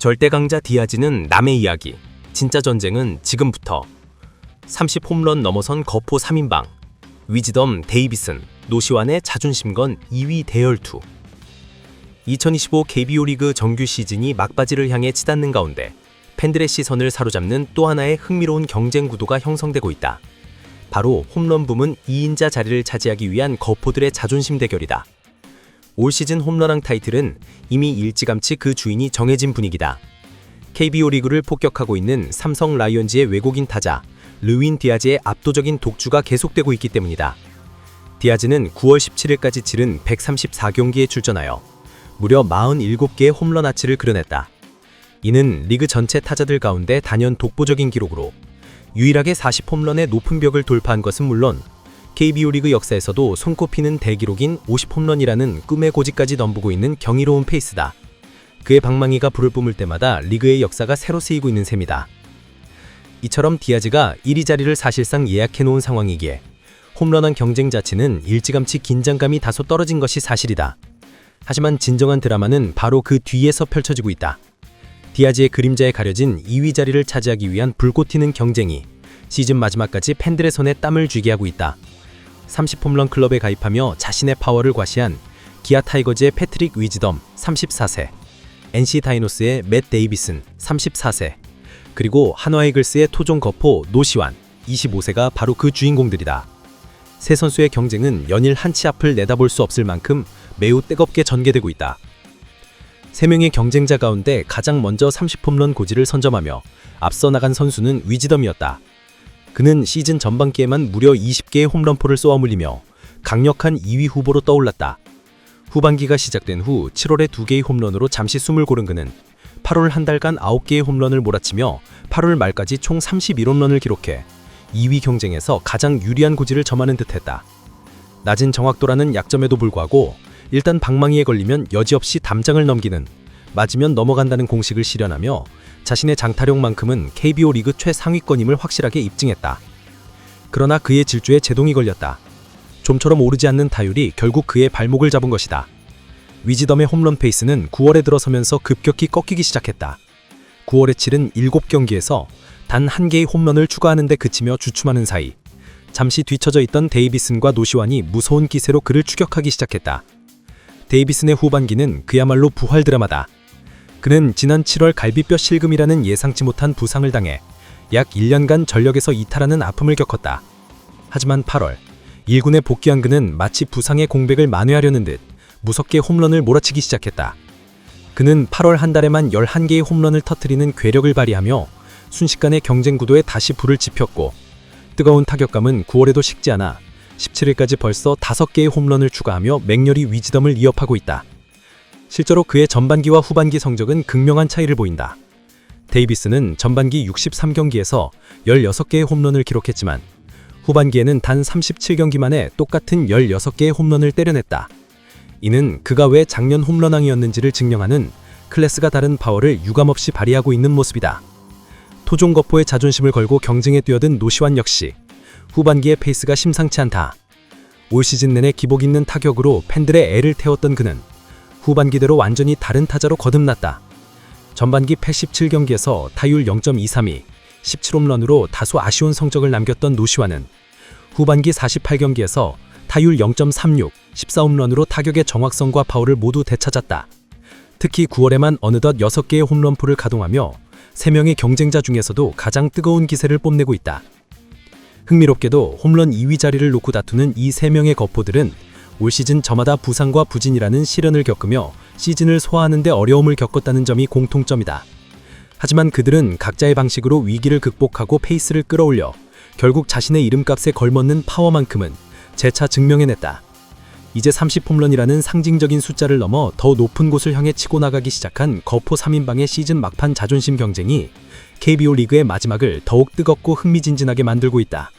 절대 강자 디아즈는 남의 이야기. 진짜 전쟁은 지금부터. 30 홈런 넘어선 거포 3인방. 위즈덤 데이비슨, 노시완의 자존심 건 2위 대열투. 2025 KBO 리그 정규 시즌이 막바지를 향해 치닫는 가운데 팬들의 시선을 사로잡는 또 하나의 흥미로운 경쟁 구도가 형성되고 있다. 바로 홈런 부문 2인자 자리를 차지하기 위한 거포들의 자존심 대결이다. 올 시즌 홈런왕 타이틀은 이미 일찌감치 그 주인이 정해진 분위기다. KBO 리그를 폭격하고 있는 삼성 라이온즈의 외국인 타자 르윈 디아즈의 압도적인 독주가 계속되고 있기 때문이다. 디아즈는 9월 17일까지 치른 134경기에 출전하여 무려 47개의 홈런 아치를 그려냈다. 이는 리그 전체 타자들 가운데 단연 독보적인 기록으로 유일하게 40홈런의 높은 벽을 돌파한 것은 물론 KBO 리그 역사에서도 손꼽히는 대기록인 50홈런이라는 꿈의 고지까지 넘보고 있는 경이로운 페이스다. 그의 방망이가 불을 뿜을 때마다 리그의 역사가 새로 쓰이고 있는 셈이다. 이처럼 디아즈가 1위 자리를 사실상 예약해 놓은 상황이기에 홈런왕 경쟁 자체는 일찌감치 긴장감이 다소 떨어진 것이 사실이다. 하지만 진정한 드라마는 바로 그 뒤에서 펼쳐지고 있다. 디아즈의 그림자에 가려진 2위 자리를 차지하기 위한 불꽃 튀는 경쟁이 시즌 마지막까지 팬들의 손에 땀을 쥐게 하고 있다. 30홈런 클럽에 가입하며 자신의 파워를 과시한 기아 타이거즈의 패트릭 위즈덤 34세, NC 다이노스의 맷 데이비슨 34세, 그리고 한화 이글스의 토종 거포 노시완 25세가 바로 그 주인공들이다. 세 선수의 경쟁은 연일 한 치 앞을 내다볼 수 없을 만큼 매우 뜨겁게 전개되고 있다. 세 명의 경쟁자 가운데 가장 먼저 30홈런 고지를 선점하며 앞서 나간 선수는 위즈덤이었다. 그는 시즌 전반기에만 무려 20개의 홈런포를 쏘아물리며 강력한 2위 후보로 떠올랐다. 후반기가 시작된 후 7월에 2개의 홈런으로 잠시 숨을 고른 그는 8월 한 달간 9개의 홈런을 몰아치며 8월 말까지 총 31홈런을 기록해 2위 경쟁에서 가장 유리한 고지를 점하는 듯했다. 낮은 정확도라는 약점에도 불구하고 일단 방망이에 걸리면 여지없이 담장을 넘기는 맞으면 넘어간다는 공식을 실현하며 자신의 장타력만큼은 KBO 리그 최상위권임을 확실하게 입증했다. 그러나 그의 질주에 제동이 걸렸다. 좀처럼 오르지 않는 타율이 결국 그의 발목을 잡은 것이다. 위지덤의 홈런 페이스는 9월에 들어서면서 급격히 꺾이기 시작했다. 9월에 치른 7경기에서 단 한 개의 홈런을 추가하는 데 그치며 주춤하는 사이 잠시 뒤처져 있던 데이비슨과 노시완이 무서운 기세로 그를 추격하기 시작했다. 데이비슨의 후반기는 그야말로 부활 드라마다. 그는 지난 7월 갈비뼈 실금이라는 예상치 못한 부상을 당해 약 1년간 전력에서 이탈하는 아픔을 겪었다. 하지만 8월 1군에 복귀한 그는 마치 부상의 공백을 만회하려는 듯 무섭게 홈런을 몰아치기 시작했다. 그는 8월 한 달에만 11개의 홈런을 터트리는 괴력을 발휘하며 순식간에 경쟁 구도에 다시 불을 지폈고 뜨거운 타격감은 9월에도 식지 않아 17일까지 벌써 5개의 홈런을 추가하며 맹렬히 위즈덤을 이어파고 있다. 실제로 그의 전반기와 후반기 성적은 극명한 차이를 보인다. 데이비스는 전반기 63경기에서 16개의 홈런을 기록했지만 후반기에는 단 37경기 만에 똑같은 16개의 홈런을 때려냈다. 이는 그가 왜 작년 홈런왕이었는지를 증명하는 클래스가 다른 파워를 유감없이 발휘하고 있는 모습이다. 토종거포의 자존심을 걸고 경쟁에 뛰어든 노시환 역시 후반기의 페이스가 심상치 않다. 올 시즌 내내 기복 있는 타격으로 팬들의 애를 태웠던 그는 후반기대로 완전히 다른 타자로 거듭났다. 전반기 87경기에서 타율 0.232, 17홈런으로 다소 아쉬운 성적을 남겼던 노시환은 후반기 48경기에서 타율 0.36, 14홈런으로 타격의 정확성과 파워를 모두 되찾았다. 특히 9월에만 어느덧 6개의 홈런포를 가동하며 3명의 경쟁자 중에서도 가장 뜨거운 기세를 뽐내고 있다. 흥미롭게도 홈런 2위 자리를 놓고 다투는 이 3명의 거포들은 올 시즌 저마다 부상과 부진이라는 시련을 겪으며 시즌을 소화하는 데 어려움을 겪었다는 점이 공통점이다. 하지만 그들은 각자의 방식으로 위기를 극복하고 페이스를 끌어올려 결국 자신의 이름값에 걸맞는 파워만큼은 재차 증명해냈다. 이제 30홈런이라는 상징적인 숫자를 넘어 더 높은 곳을 향해 치고 나가기 시작한 거포 3인방의 시즌 막판 자존심 경쟁이 KBO 리그의 마지막을 더욱 뜨겁고 흥미진진하게 만들고 있다.